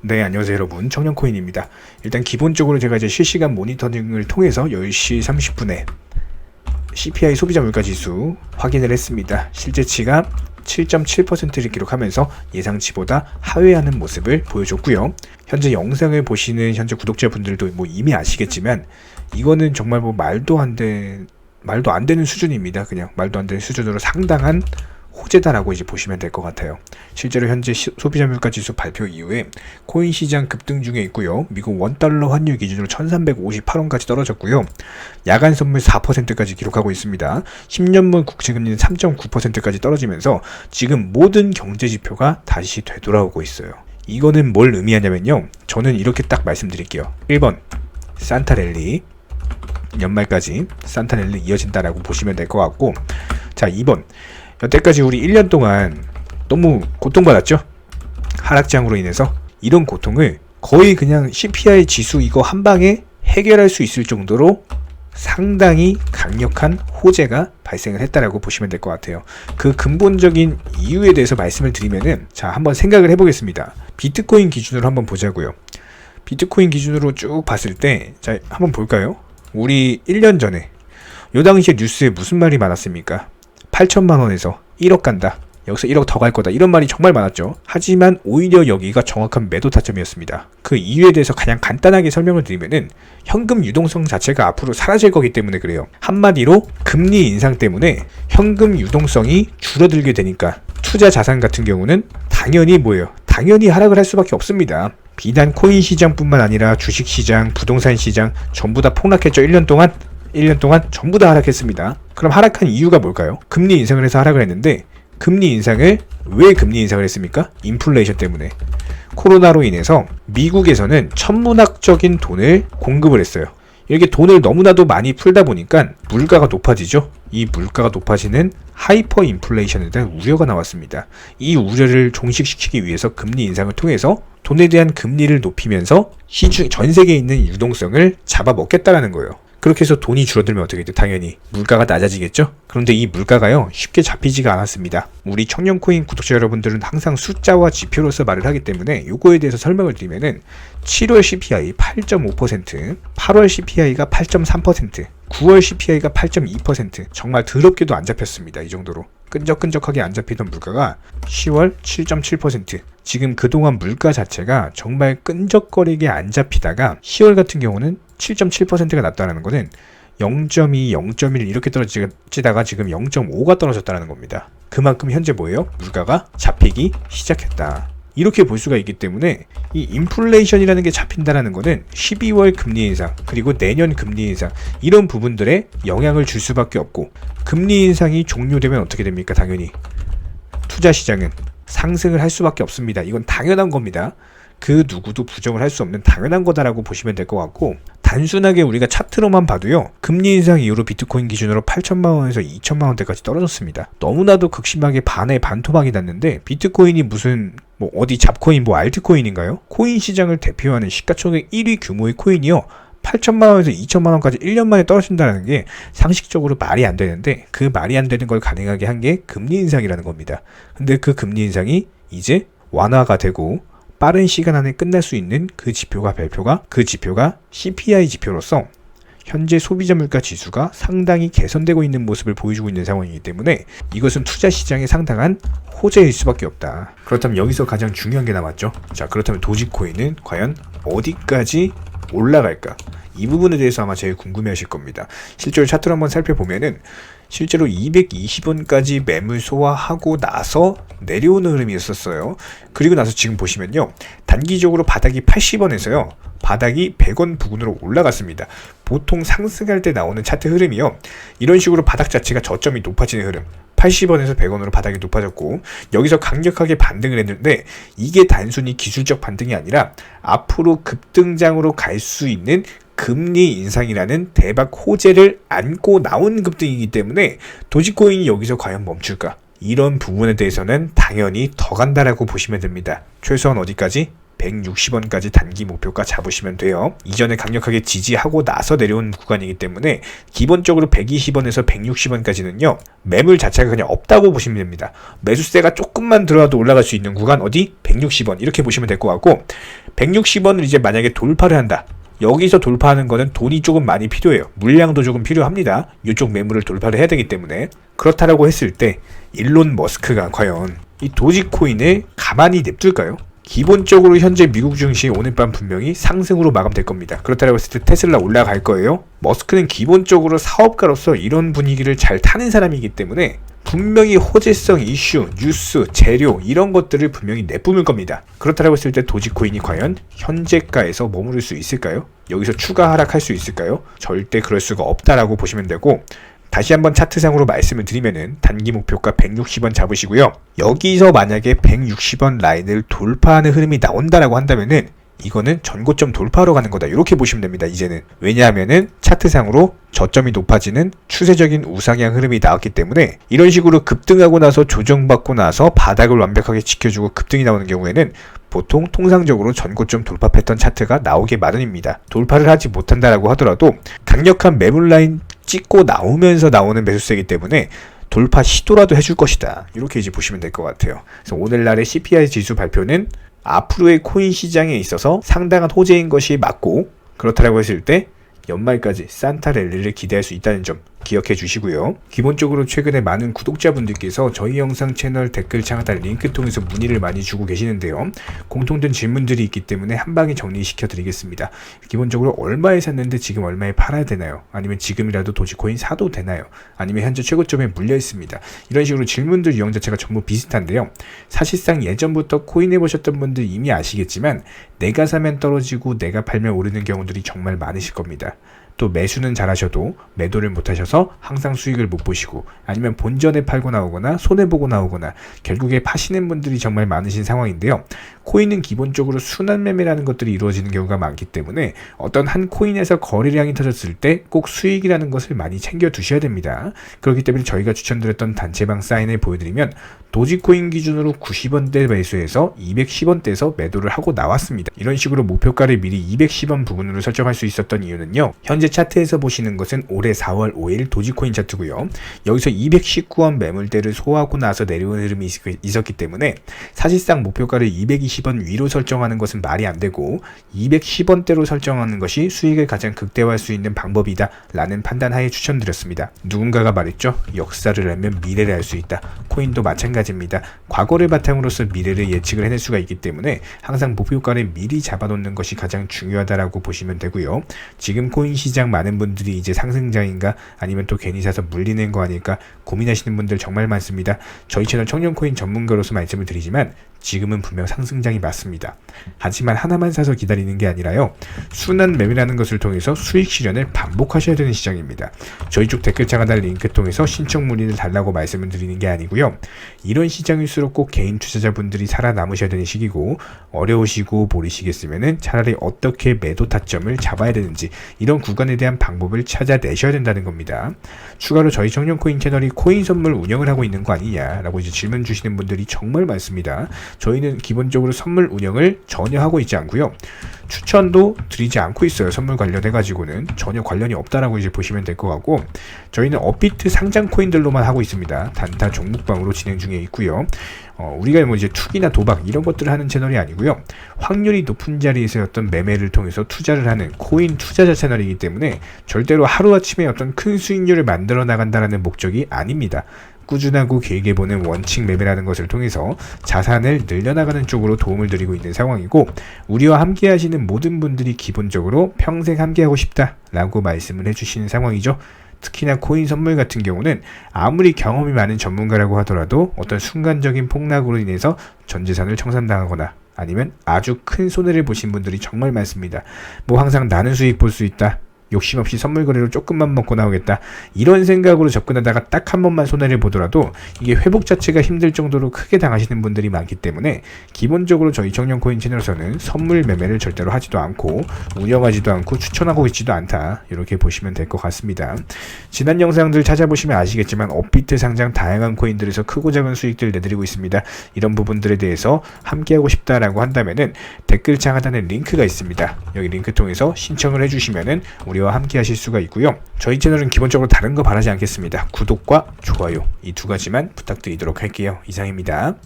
네, 안녕하세요 여러분. 청년코인입니다. 일단 기본적으로 제가 이제 실시간 모니터링을 통해서 10시 30분에 CPI 소비자 물가 지수 확인을 했습니다. 실제치가 7.7%를 기록하면서 예상치보다 하회하는 모습을 보여줬고요. 현재 영상을 보시는 현재 구독자분들도 뭐 이미 아시겠지만 이거는 정말 뭐 말도 안 돼, 말도 안 되는 수준입니다. 그냥 말도 안 되는 수준으로 상당한 호재다라고 이제 보시면 될 것 같아요. 실제로 현재 시- 소비자 물가 지수 발표 이후에 코인 시장 급등 중에 있고요. 미국 원달러 환율 기준으로 1358원까지 떨어졌고요. 야간 선물 4%까지 기록하고 있습니다. 10년물 국채 금리는 3.9%까지 떨어지면서 지금 모든 경제 지표가 다시 되돌아오고 있어요. 이거는 뭘 의미하냐면요. 저는 이렇게 딱 말씀드릴게요. 1번 산타랠리 연말까지 산타랠리 이어진다라고 보시면 될 것 같고 자 2번 여태까지 우리 1년 동안 너무 고통받았죠? 하락장으로 인해서 이런 고통을 거의 그냥 CPI 지수 이거 한 방에 해결할 수 있을 정도로 상당히 강력한 호재가 발생을 했다라고 보시면 될 것 같아요. 그 근본적인 이유에 대해서 말씀을 드리면은 자 한번 생각을 해보겠습니다. 비트코인 기준으로 한번 보자고요. 비트코인 기준으로 쭉 봤을 때 자 한번 볼까요? 우리 1년 전에 요 당시에 뉴스에 무슨 말이 많았습니까? 8천만 원에서 1억 간다. 여기서 1억 더 갈 거다. 이런 말이 정말 많았죠. 하지만 오히려 여기가 정확한 매도 타점이었습니다. 그 이유에 대해서 가장 간단하게 설명을 드리면은 현금 유동성 자체가 앞으로 사라질 거기 때문에 그래요. 한마디로 금리 인상 때문에 현금 유동성이 줄어들게 되니까 투자 자산 같은 경우는 당연히 뭐예요? 당연히 하락을 할 수밖에 없습니다. 비단 코인 시장뿐만 아니라 주식 시장, 부동산 시장 전부 다 폭락했죠. 1년 동안 1년 동안 전부 다 하락했습니다. 그럼 하락한 이유가 뭘까요? 금리 인상을 해서 하락을 했는데 금리 인상을 왜 금리 인상을 했습니까? 인플레이션 때문에. 코로나로 인해서 미국에서는 천문학적인 돈을 공급을 했어요. 이렇게 돈을 너무나도 많이 풀다 보니까 물가가 높아지죠. 이 물가가 높아지는 하이퍼 인플레이션에 대한 우려가 나왔습니다. 이 우려를 종식시키기 위해서 금리 인상을 통해서 돈에 대한 금리를 높이면서 시중 전 세계에 있는 유동성을 잡아먹겠다라는 거예요. 그렇게 해서 돈이 줄어들면 어떻게 돼? 당연히 물가가 낮아지겠죠? 그런데 이 물가가요, 쉽게 잡히지가 않았습니다. 우리 청년코인 구독자 여러분들은 항상 숫자와 지표로서 말을 하기 때문에 요거에 대해서 설명을 드리면은 7월 CPI 8.5%, 8월 CPI가 8.3%, 9월 CPI가 8.2% 정말 더럽게도 안 잡혔습니다. 이 정도로. 끈적끈적하게 안 잡히던 물가가 10월 7.7% 지금 그동안 물가 자체가 정말 끈적거리게 안 잡히다가 10월 같은 경우는 7.7%가 났다는 것은 0.2, 0.1 이렇게 떨어지다가 지금 0.5가 떨어졌다는 겁니다. 그만큼 현재 뭐예요? 물가가 잡히기 시작했다. 이렇게 볼 수가 있기 때문에 이 인플레이션이라는 게 잡힌다라는 것은 12월 금리 인상 그리고 내년 금리 인상 이런 부분들에 영향을 줄 수밖에 없고 금리 인상이 종료되면 어떻게 됩니까? 당연히 투자 시장은 상승을 할 수밖에 없습니다. 이건 당연한 겁니다. 그 누구도 부정을 할 수 없는 당연한 거다라고 보시면 될 것 같고 단순하게 우리가 차트로만 봐도요 금리 인상 이후로 비트코인 기준으로 8천만 원에서 2천만 원대까지 떨어졌습니다 너무나도 극심하게 반에 반토막이 났는데 비트코인이 무슨 뭐 어디 잡코인 뭐 알트코인인가요? 코인 시장을 대표하는 시가총액 1위 규모의 코인이요 8천만 원에서 2천만 원까지 1년 만에 떨어진다는 게 상식적으로 말이 안 되는데 그 말이 안 되는 걸 가능하게 한 게 금리 인상이라는 겁니다. 근데 그 금리 인상이 이제 완화가 되고 빠른 시간 안에 끝날 수 있는 그 지표가 발표가 그 지표가 CPI 지표로서 현재 소비자 물가 지수가 상당히 개선되고 있는 모습을 보여주고 있는 상황이기 때문에 이것은 투자 시장에 상당한 호재일 수밖에 없다. 그렇다면 여기서 가장 중요한 게 남았죠. 자, 그렇다면 도지코인은 과연 어디까지 올라갈까? 이 부분에 대해서 아마 제일 궁금해 하실 겁니다. 실제로 차트를 한번 살펴보면은 실제로 220원까지 매물 소화하고 나서 내려오는 흐름이었었어요. 그리고 나서 지금 보시면요. 단기적으로 바닥이 80원에서요. 바닥이 100원 부근으로 올라갔습니다. 보통 상승할 때 나오는 차트 흐름이요. 이런 식으로 바닥 자체가 저점이 높아지는 흐름. 80원에서 100원으로 바닥이 높아졌고 여기서 강력하게 반등을 했는데 이게 단순히 기술적 반등이 아니라 앞으로 급등장으로 갈 수 있는 금리 인상이라는 대박 호재를 안고 나온 급등이기 때문에 도지코인이 여기서 과연 멈출까? 이런 부분에 대해서는 당연히 더 간다라고 보시면 됩니다. 최소한 어디까지? 160원까지 단기 목표가 잡으시면 돼요. 이전에 강력하게 지지하고 나서 내려온 구간이기 때문에 기본적으로 120원에서 160원까지는요. 매물 자체가 그냥 없다고 보시면 됩니다. 매수세가 조금만 들어와도 올라갈 수 있는 구간 어디? 160원 이렇게 보시면 될 것 같고 160원을 이제 만약에 돌파를 한다. 여기서 돌파하는 거는 돈이 조금 많이 필요해요. 물량도 조금 필요합니다. 이쪽 매물을 돌파를 해야 되기 때문에 그렇다라고 했을 때 일론 머스크가 과연 이 도지코인을 가만히 냅둘까요? 기본적으로 현재 미국 증시 오늘 밤 분명히 상승으로 마감될 겁니다. 그렇다고 했을 때 테슬라 올라갈 거예요. 머스크는 기본적으로 사업가로서 이런 분위기를 잘 타는 사람이기 때문에 분명히 호재성 이슈, 뉴스, 재료 이런 것들을 분명히 내뿜을 겁니다. 그렇다고 했을 때 도지코인이 과연 현재가에서 머무를 수 있을까요? 여기서 추가 하락할 수 있을까요? 절대 그럴 수가 없다라고 보시면 되고 다시 한번 차트상으로 말씀을 드리면은 단기 목표가 160원 잡으시고요. 여기서 만약에 160원 라인을 돌파하는 흐름이 나온다라고 한다면은 이거는 전고점 돌파하러 가는 거다. 이렇게 보시면 됩니다. 이제는 왜냐하면은 차트상으로 저점이 높아지는 추세적인 우상향 흐름이 나왔기 때문에 이런 식으로 급등하고 나서 조정받고 나서 바닥을 완벽하게 지켜주고 급등이 나오는 경우에는 보통 통상적으로 전고점 돌파 패턴 차트가 나오게 마련입니다. 돌파를 하지 못한다라고 하더라도 강력한 매물 라인 찍고 나오면서 나오는 매수세이기 때문에 돌파 시도라도 해줄 것이다. 이렇게 이제 보시면 될 것 같아요. 그래서 오늘날의 CPI 지수 발표는 앞으로의 코인 시장에 있어서 상당한 호재인 것이 맞고 그렇다고 했을 때 연말까지 산타 랠리를 기대할 수 있다는 점 기억해 주시고요. 기본적으로 최근에 많은 구독자분들께서 저희 영상 채널 댓글 창 하단 링크 통해서 문의를 많이 주고 계시는데요. 공통된 질문들이 있기 때문에 한 방에 정리시켜 드리겠습니다. 기본적으로 얼마에 샀는데 지금 얼마에 팔아야 되나요? 아니면 지금이라도 도지코인 사도 되나요? 아니면 현재 최고점에 물려 있습니다. 이런 식으로 질문들 유형 자체가 전부 비슷한데요. 사실상 예전부터 코인 해보셨던 분들 이미 아시겠지만 내가 사면 떨어지고 내가 팔면 오르는 경우들이 정말 많으실 겁니다. 또 매수는 잘하셔도 매도를 못하셔서 항상 수익을 못 보시고 아니면 본전에 팔고 나오거나 손해보고 나오거나 결국에 파시는 분들이 정말 많으신 상황인데요. 코인은 기본적으로 순환 매매라는 것들이 이루어지는 경우가 많기 때문에 어떤 한 코인에서 거래량이 터졌을 때 꼭 수익이라는 것을 많이 챙겨 두셔야 됩니다. 그렇기 때문에 저희가 추천드렸던 단체방 사인을 보여드리면 도지코인 기준으로 90원대 매수해서 210원대에서 매도를 하고 나왔습니다. 이런 식으로 목표가를 미리 210원 부분으로 설정할 수 있었던 이유는요. 현재 차트에서 보시는 것은 올해 4월 5일 도지코인 차트고요. 여기서 219원 매물대를 소화하고 나서 내려온 흐름이 있었기 때문에 사실상 목표가를 220원 위로 설정하는 것은 말이 안 되고 210원대로 설정하는 것이 수익을 가장 극대화할 수 있는 방법이다 라는 판단하에 추천드렸습니다. 누군가가 말했죠. 역사를 알면 미래를 알 수 있다. 코인도 마찬가지입니다. 과거를 바탕으로서 미래를 예측을 해낼 수가 있기 때문에 항상 목표가를 미리 잡아놓는 것이 가장 중요하다라고 보시면 되고요. 지금 코인 시장 많은 분들이 이제 상승장인가 아니면 또 괜히 사서 물리는 거 아닐까 고민하시는 분들 정말 많습니다. 저희 채널 청년코인 전문가로서 말씀을 드리지만 지금은 분명 상승장이 맞습니다. 하지만 하나만 사서 기다리는 게 아니라요. 순환 매매라는 것을 통해서 수익 실현을 반복하셔야 되는 시장입니다. 저희 쪽 댓글창 하단 링크 통해서 신청 문의를 달라고 말씀을 드리는 게 아니고요. 이런 시장일수록 꼭 개인 투자자분들이 살아남으셔야 되는 시기고 어려우시고 보리시겠으면은 차라리 어떻게 매도 타점을 잡아야 되는지 이런 구간에 대한 방법을 찾아내셔야 된다는 겁니다. 추가로 저희 청년코인 채널이 코인 선물 운영을 하고 있는 거 아니냐라고 이제 질문 주시는 분들이 정말 많습니다. 저희는 기본적으로 선물 운영을 전혀 하고 있지 않고요. 추천도 드리지 않고 있어요. 선물 관련해 가지고는 전혀 관련이 없다라고 이제 보시면 될 것 같고 저희는 업비트 상장 코인들로만 하고 있습니다. 단타 종목방으로 진행 중에 있고요. 어, 우리가 뭐 이제 투기나 도박 이런 것들을 하는 채널이 아니고요. 확률이 높은 자리에서 어떤 매매를 통해서 투자를 하는 코인 투자자 채널이기 때문에 절대로 하루아침에 어떤 큰 수익률을 만들어 나간다라는 목적이 아닙니다. 꾸준하고 길게 보는 원칙 매매라는 것을 통해서 자산을 늘려나가는 쪽으로 도움을 드리고 있는 상황이고 우리와 함께 하시는 모든 분들이 기본적으로 평생 함께 하고 싶다 라고 말씀을 해주시는 상황이죠. 특히나 코인 선물 같은 경우는 아무리 경험이 많은 전문가라고 하더라도 어떤 순간적인 폭락으로 인해서 전 재산을 청산당하거나 아니면 아주 큰 손해를 보신 분들이 정말 많습니다. 뭐 항상 나는 수익 볼 수 있다. 욕심 없이 선물 거래로 조금만 먹고 나오겠다 이런 생각으로 접근하다가 딱 한 번만 손해를 보더라도 이게 회복 자체가 힘들 정도로 크게 당하시는 분들이 많기 때문에 기본적으로 저희 청년 코인 채널에서는 선물 매매를 절대로 하지도 않고 운영하지도 않고 추천하고 있지도 않다 이렇게 보시면 될 것 같습니다. 지난 영상들 찾아보시면 아시겠지만 업비트 상장 다양한 코인들에서 크고 작은 수익들 내드리고 있습니다. 이런 부분들에 대해서 함께하고 싶다라고 한다면은 댓글창 하단에 링크가 있습니다. 여기 링크 통해서 신청을 해주시면은 우리 와 함께 하실 수가 있고요. 저희 채널은 기본적으로 다른 거 바라지 않겠습니다. 구독과 좋아요 이 두 가지만 부탁드리도록 할게요. 이상입니다.